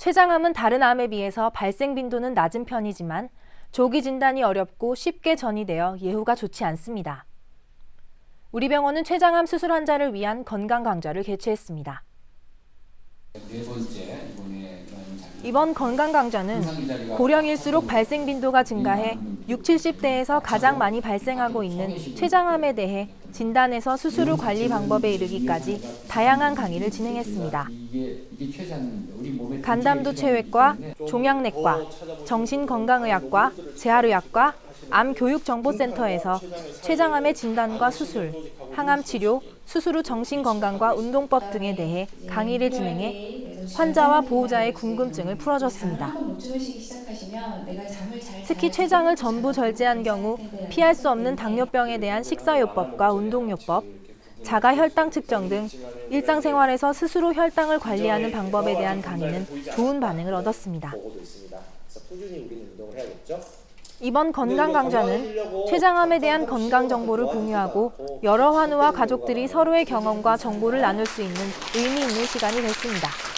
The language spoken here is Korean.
췌장암은 다른 암에 비해서 발생 빈도는 낮은 편이지만 조기 진단이 어렵고 쉽게 전이되어 예후가 좋지 않습니다. 우리 병원은 췌장암 수술 환자를 위한 건강 강좌를 개최했습니다. 네 번째 이번에. 이번 건강 강좌는 고령일수록 발생 빈도가 증가해 6, 70대에서 가장 많이 발생하고 있는 췌장암에 대해 진단에서 수술 후 관리 방법에 이르기까지 다양한 강의를 진행했습니다. 간담도 체외과, 종양내과, 정신건강의학과, 재활의학과, 암교육정보센터에서 췌장암의 진단과 수술, 항암 치료, 수술 후 정신건강과 운동법 등에 대해 강의를 진행해 환자와 보호자의 궁금증을 풀어줬습니다. 특히 췌장을 전부 절제한 경우 피할 수 없는 당뇨병에 대한 식사요법과 운동요법, 자가 혈당 측정 등 일상생활에서 스스로 혈당을 관리하는 방법에 대한 강의는 좋은 반응을 얻었습니다. 이번 건강 강좌는 췌장암에 대한 건강 정보를 공유하고 여러 환우와 가족들이 서로의 경험과 정보를 나눌 수 있는 의미 있는 시간이 됐습니다.